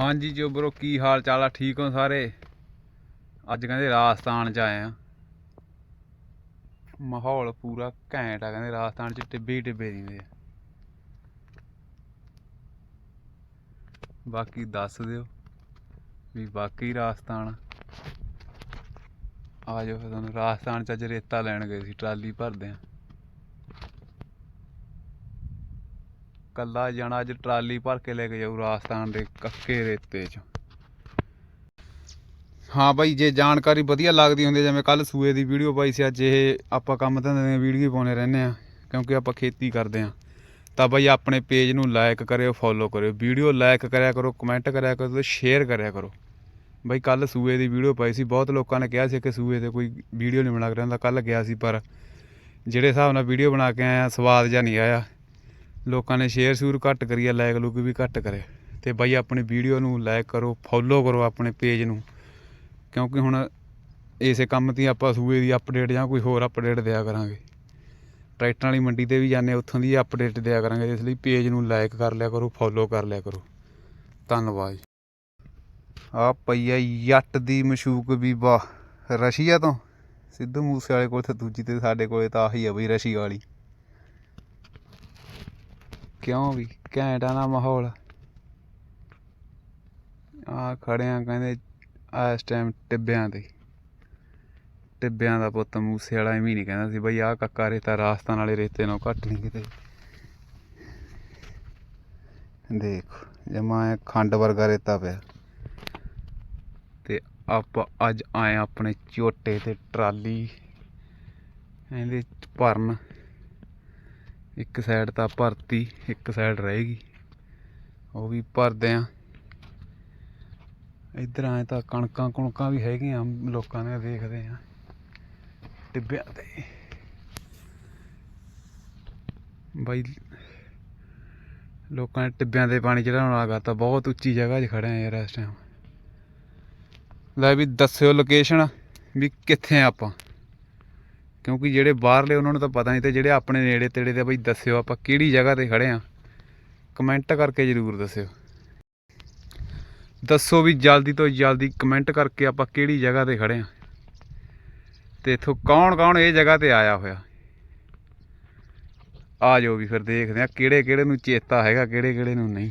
ਹਾਂਜੀ ਜੋ ਬਰੋ ਕੀ ਹਾਲ ਚਾਲ ਆ? ਠੀਕ ਹੋ ਸਾਰੇ? ਅੱਜ ਕਹਿੰਦੇ ਰਾਜਸਥਾਨ ਚ ਆਏ ਆ। ਮਾਹੌਲ ਪੂਰਾ ਘੈਂਟ ਆ, ਕਹਿੰਦੇ ਰਾਜਸਥਾਨ ਚ ਟਿੱਬੇ ਟਿੱਬੇ ਦਿੰਦੇ ਆ। ਬਾਕੀ ਦੱਸ ਦਿਓ ਵੀ ਬਾਕੀ ਰਾਜਸਥਾਨ ਆ ਜਾਓ ਫਿਰ ਤੁਹਾਨੂੰ, ਰਾਜਸਥਾਨ ਚ ਅੱਜ ਰੇਤਾ ਲੈਣ ਗਏ ਸੀ, ਟਰਾਲੀ ਭਰਦੇ ਆ। ਕੱਲਾ ਜਾਣਾ, ਅੱਜ ਟਰਾਲੀ ਭਰ ਕੇ ਲੈ ਕੇ ਜਾਊ ਰਾਜਸਥਾਨ ਦੇ ਕੱਕੇ ਰੇਤੇ 'ਚ। ਹਾਂ ਬਾਈ, ਜੇ ਜਾਣਕਾਰੀ ਵਧੀਆ ਲੱਗਦੀ ਹੁੰਦੀ ਜਿਵੇਂ ਕੱਲ ਸੂਏ ਦੀ ਵੀਡੀਓ ਪਾਈ ਸੀ, ਅੱਜ ਇਹ ਆਪਾਂ ਕੰਮ ਧੰਦੇ ਦੀਆਂ ਵੀਡੀਓ ਪਾਉਣੇ ਰਹਿੰਦੇ ਆ, ਕਿਉਂਕਿ ਆਪਾਂ ਖੇਤੀ ਕਰਦੇ ਆ। ਤਾਂ ਬਾਈ, ਆਪਣੇ ਪੇਜ ਨੂੰ ਲਾਈਕ ਕਰਿਓ ਫੋਲੋ ਕਰਿਓ, ਵੀਡੀਓ ਲਾਈਕ ਕਰਿਆ ਕਰੋ ਕਮੈਂਟ ਕਰਿਆ ਕਰੋ ਤੇ ਸ਼ੇਅਰ ਕਰਿਆ ਕਰੋ। ਬਾਈ ਕੱਲ ਸੂਏ ਦੀ ਵੀਡੀਓ ਪਾਈ ਸੀ, ਬਹੁਤ ਲੋਕਾਂ ਨੇ ਕਿਹਾ ਸੀ ਕਿ ਸੂਏ ਤੇ ਕੋਈ ਵੀਡੀਓ ਨਹੀਂ ਬਣਾ ਕੇ ਰਹਿੰਦਾ ਕੱਲ ਗਿਆ ਸੀ ਪਰ, ਜਿਹੜੇ ਹਿਸਾਬ ਨਾਲ ਵੀਡੀਓ ਬਣਾ ਕੇ ਆਇਆ, ਸਵਾਦ ਜਿਹਾ ਨਹੀਂ ਆਇਆ। ਲੋਕਾਂ ਨੇ ਸ਼ੇਅਰ ਸ਼ੂਰ ਘੱਟ ਕਰੀ ਲਾਇਕ ਲੁਕ ਵੀ ਘੱਟ ਕਰੇ। ਤੇ ਬਾਈ, ਆਪਣੀ ਵੀਡੀਓ ਨੂੰ ਲਾਈਕ ਕਰੋ ਫੋਲੋ ਕਰੋ ਆਪਣੇ ਪੇਜ ਨੂੰ। ਕਿਉਂਕਿ ਹੁਣ ਇਸੇ ਕੰਮ ਤੇ ਆਪਾਂ ਸੂਏ ਦੀ ਅਪਡੇਟ ਜਾਂ ਕੋਈ ਹੋਰ ਅਪਡੇਟ ਦਿਆ ਕਰਾਂਗੇ। ਟਰੈਕਟਰਾਂ ਵਾਲੀ ਮੰਡੀ ਤੇ ਵੀ ਜਾਂਦੇ ਉੱਥੋਂ ਦੀ ਅਪਡੇਟ ਦਿਆ ਕਰਾਂਗੇ, ਇਸ ਲਈ ਪੇਜ ਨੂੰ ਲਾਈਕ ਕਰ ਲਿਆ ਕਰੋ ਫੋਲੋ ਕਰ ਲਿਆ ਕਰੋ। ਧੰਨਵਾਦ ਆ ਪਈਆ ਯੱਟ ਦੀ ਮਸ਼ੂਕ ਵੀ ਵਾਹ ਰਸ਼ੀਆ ਤੋਂ। ਸਿੱਧੂ ਮੂਸੇ ਵਾਲੇ ਕੋਲ ਤੇ ਦੂਜੀ ਤੇ ਸਾਡੇ ਕੋਲੇ ਤਾਂ ਆਹੀ ਆ ਬਈ ਰਸ਼ੀਆ ਵਾਲੀ। ਕਿਉਂ ਵੀ ਘੈਂਟ ਆ ਨਾ ਮਾਹੌਲ? ਆ ਖੜੇ ਕਹਿੰਦੇ ਇਸ ਟਾਈਮ ਟਿੱਬਿਆਂ ਤੇ। ਟਿੱਬਿਆਂ ਦਾ ਪੁੱਤ ਮੂਸੇ ਵਾਲਾ ਐਵੇਂ ਨਹੀਂ ਕਹਿੰਦਾ ਸੀ, ਬਈ ਆਹ ਕੱਕਾ ਰੇਤਾ ਰਾਜਸਥਾਨ ਵਾਲੇ ਰੇਤੇ ਨਾਲੋਂ ਘੱਟ ਨਹੀਂ ਕਿਤੇ। ਦੇਖ ਜਮਾ ਐਂ ਖੰਡ ਵਰਗਾ ਰੇਤਾ ਪਿਆ, ਤੇ ਆਪਾਂ ਅੱਜ ਆਏ ਆਪਣੇ ਝੋਟੇ ਤੇ ਟਰਾਲੀ, ਇਹਦੇ ਭਰਨ। ਇੱਕ ਸਾਈਡ ਤਾਂ ਭਰਤੀ, ਇੱਕ ਸਾਈਡ ਰਹੇਗੀ ਉਹ ਵੀ ਭਰਦੇ ਆ। ਇੱਧਰ ਆਏ ਤਾਂ ਕਣਕਾਂ ਕੁਣਕਾਂ ਵੀ ਹੈਗੀਆਂ ਲੋਕਾਂ ਨੇ ਦੇਖਦੇ ਆ। ਟਿੱਬਿਆਂ ਤੇ। ਬਾਈ, ਲੋਕਾਂ ਨੇ ਟਿੱਬਿਆਂ ਤੇ ਪਾਣੀ ਚੜਾਉਣ ਲੱਗਾ ਕਰਤਾ ਬਹੁਤ ਉੱਚੀ ਜਗ੍ਹਾ 'ਚ ਖੜੇ ਆ ਯਾਰ ਇਸ ਟਾਈਮ ਲੈ ਵੀ ਦੱਸਿਓ ਲੋਕੇਸ਼ਨ ਵੀ ਕਿੱਥੇ ਆ ਆਪਾਂ। ਕਿਉਂਕਿ ਜਿਹੜੇ ਬਾਹਰਲੇ ਉਹਨਾਂ ਨੂੰ ਤਾਂ ਪਤਾ ਨਹੀਂ ਤੇ ਜਿਹੜੇ ਆਪਣੇ ਨੇੜੇ ਤੇੜੇ ਦੇ ਬਈ ਦੱਸਿਓ ਆਪਾਂ ਕਿਹੜੀ ਜਗ੍ਹਾ ਤੇ ਖੜੇ ਆ ਕਮੈਂਟ ਕਰਕੇ ਜਰੂਰ ਦੱਸਿਓ। ਦੱਸੋ ਵੀ ਜਲਦੀ ਤੋਂ ਜਲਦੀ ਕਮੈਂਟ ਕਰਕੇ ਆਪਾਂ ਕਿਹੜੀ ਜਗ੍ਹਾ ਤੇ ਖੜੇ ਆ ਤੇ ਇਥੋਂ ਕੌਣ ਕੌਣ ਇਹ ਜਗ੍ਹਾ ਤੇ ਆਇਆ ਹੋਇਆ। ਆ ਜਾਓ ਵੀ ਫਿਰ ਦੇਖਦੇ ਆ ਕਿਹੜੇ ਕਿਹੜੇ ਨੂੰ ਚੇਤਾ ਹੈਗਾ, ਕਿਹੜੇ ਕਿਹੜੇ ਨੂੰ ਨਹੀਂ।